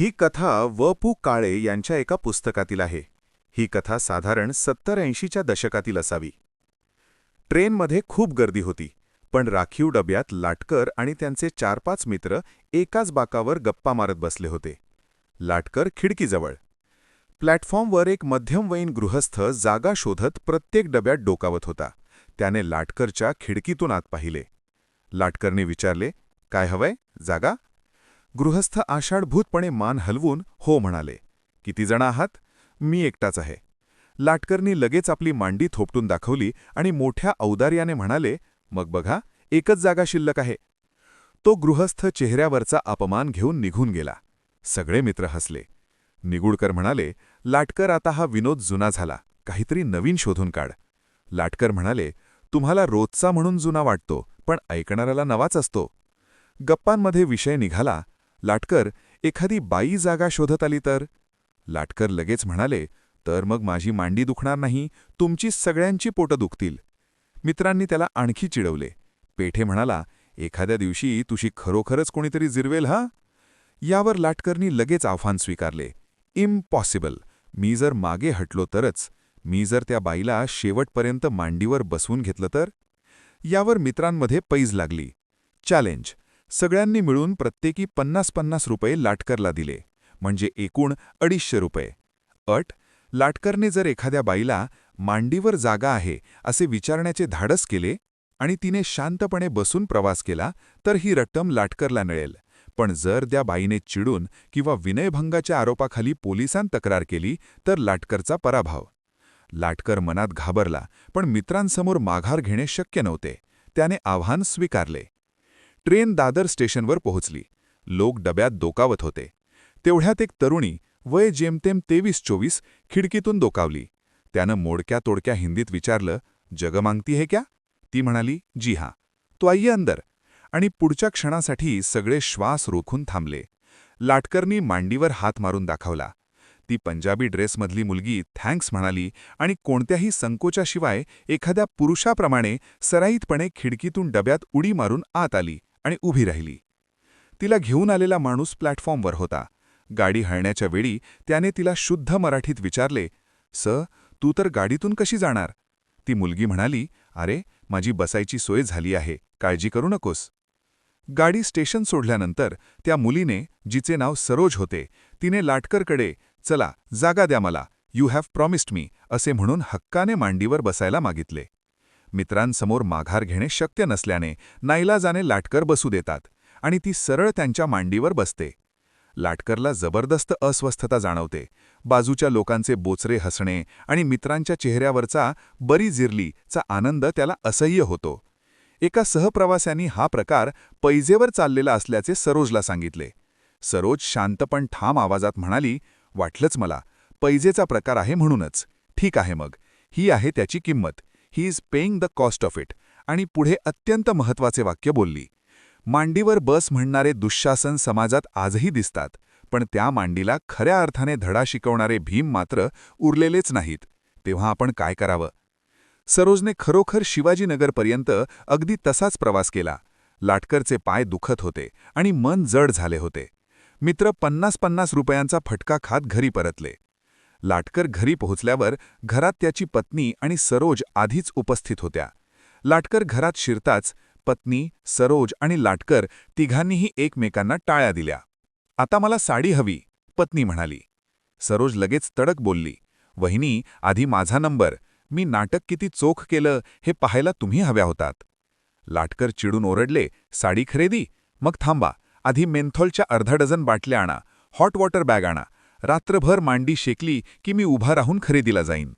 ही कथा व पु. काळे यांच्या एका पुस्तकातील आहे. ही कथा साधारण सत्तर ऐंशीच्या दशकातील असावी. ट्रेनमध्ये खूप गर्दी होती पण राखीव डब्यात लाटकर आणि त्यांचे चार पाच मित्र एकाच बाकावर गप्पा मारत बसले होते. लाटकर खिडकीजवळ. प्लॅटफॉर्मवर एक मध्यमवयीन गृहस्थ जागा शोधत प्रत्येक डब्यात डोकावत होता. त्याने लाटकरच्या खिडकीतून आत पाहिले. लाटकरने विचारले काय हवंय? जागा? गृहस्थ आषाढभूतपणे मान हलवून हो म्हणाले किती जण आहात? मी एकटाच आहे. लाटकरनी लगेच आपली मांडी थोपटून दाखवली आणि मोठ्या औदार्याने म्हणाले मग बघा एकच जागा शिल्लक आहे. तो गृहस्थ चेहऱ्यावरचा अपमान घेऊन निघून गेला. सगळे मित्र हसले. निगुडकर म्हणाले लाटकर आता हा विनोद जुना झाला. काहीतरी नवीन शोधून काढ. लाटकर म्हणाले तुम्हाला रोजचा म्हणून जुना वाटतो पण ऐकणाऱ्याला नवाच असतो. गप्पांमध्ये विषय निघाला लाटकर एखादी बाई जागा शोधत आली तर? लाटकर लगेच म्हणाले तर मग माझी मांडी दुखणार नाही तुमची सगळ्यांची पोटं दुखतील. मित्रांनी त्याला आणखी चिडवले. पेठे म्हणाला एखाद्या दिवशी तुझी खरोखरच कोणीतरी जिरवेल हा? यावर लाटकरनी लगेच आव्हान स्वीकारले. इम्पॉसिबल. मी जर मागे हटलो तरच. मी जर त्या बाईला शेवटपर्यंत मांडीवर बसवून घेतलं तर? यावर मित्रांमध्ये पैज लागली. चॅलेंज. सगळ्यांनी मिळून प्रत्येकी पन्नास पन्नास रुपये लाटकरला दिले. म्हणजे एकूण अडीचशे रुपये. अट लाटकरने जर एखाद्या बाईला मांडीवर जागा आहे असे विचारण्याचे धाडस केले आणि तिने शांतपणे बसून प्रवास केला तर ही रक्कम लाटकरला मिळेल. पण जर त्या बाईने चिडून किंवा विनयभंगाच्या आरोपाखाली पोलिसांत तक्रार केली तर लाटकरचा पराभव. लाटकर मनात घाबरला पण मित्रांसमोर माघार घेणे शक्य नव्हते. त्याने आव्हान स्वीकारले. ट्रेन दादर स्टेशनवर पोहोचली. लोक डब्यात डोकावत होते. तेवढ्यात एक तरुणी वय जेमतेम तेवीस चोवीस खिडकीतून डोकावली. त्यानं मोडक्या तोडक्या हिंदीत विचारलं जग मागती है क्या? ती म्हणाली जी हां. तो आईये अंदर. आणि पुढच्या क्षणासाठी सगळे श्वास रोखून थांबले. लाटकरनी मांडीवर हात मारून दाखवला. ती पंजाबी ड्रेसमधली मुलगी थँक्स म्हणाली आणि कोणत्याही संकोचाशिवाय एखाद्या पुरुषाप्रमाणे सराईतपणे खिडकीतून डब्यात उडी मारून आत आली. आणि उभी राहिली. तिला घेऊन आलेला माणूस प्लॅटफॉर्मवर होता. गाडी हळण्याच्या वेळी त्याने तिला शुद्ध मराठीत विचारले स तू तर गाडीतून कशी जाणार? ती मुलगी म्हणाली अरे माझी बसायची सोय झाली आहे काळजी करू नकोस. गाडी स्टेशन सोडल्यानंतर त्या मुलीने जिचे नाव सरोज होते तिने लाटकरकडे चला जागा द्या मला यू हॅव प्रॉमिस्ड मी असे म्हणून हक्काने मांडीवर बसायला मागितले. मित्रांसमोर माघार घेणे शक्य नसल्याने नाईलाजाने लाटकर बसू देतात आणि ती सरळ त्यांच्या मांडीवर बसते. लाटकरला जबरदस्त अस्वस्थता जाणवते. बाजूच्या लोकांचे बोचरे हसणे आणि मित्रांच्या चेहऱ्यावरचा बरी जिरली चा आनंद त्याला असह्य होतो. एका सहप्रवास्यांनी हा प्रकार पैजेवर चाललेला असल्याचे सरोजला सांगितले. सरोज शांतपण ठाम आवाजात म्हणाली वाटलंच मला. पैजेचा प्रकार आहे म्हणूनच. ठीक आहे मग. ही आहे त्याची किंमत. He is paying the cost of it आणि पुढे अत्यंत महत्त्वाचे वाक्य बोलली. मांडीवर बस म्हणणारे दुःशासन समाजात आजही दिसतात पण त्या मांडीला खऱ्या अर्थाने धडा शिकवणारे भीम मात्र उरलेलेच नाहीत. तेव्हा आपण काय करावं? सरोजने खरोखर शिवाजीनगरपर्यंत अगदी तसाच प्रवास केला. लाटकरचे पाय दुखत होते आणि मन जड झाले होते. मित्र पन्नास पन्नास रुपयांचा फटका खात घरी परतले. लाटकर घरी पोहोचल्यावर घरात त्याची पत्नी आणि सरोज आधीच उपस्थित होत्या. लाटकर घरात शिरताच पत्नी सरोज आणि लाटकर तिघांनीही एकमेकांना टाळ्या दिल्या. आता मला साडी हवी पत्नी म्हणाली. सरोज लगेच तडक बोलली. वहिनी आधी माझा नंबर. मी नाटक किती चोख केलं हे पाहायला तुम्ही हव्या होतात. लाटकर चिडून ओरडले. साडी खरेदी? मग थांबा. आधी मेंथॉलच्या अर्धा डझन बाटल्या आणा. हॉट वॉटर बॅग आणा. रात्रभर मांडी शेकली की मी उभा राहून खरेदीला जाईन.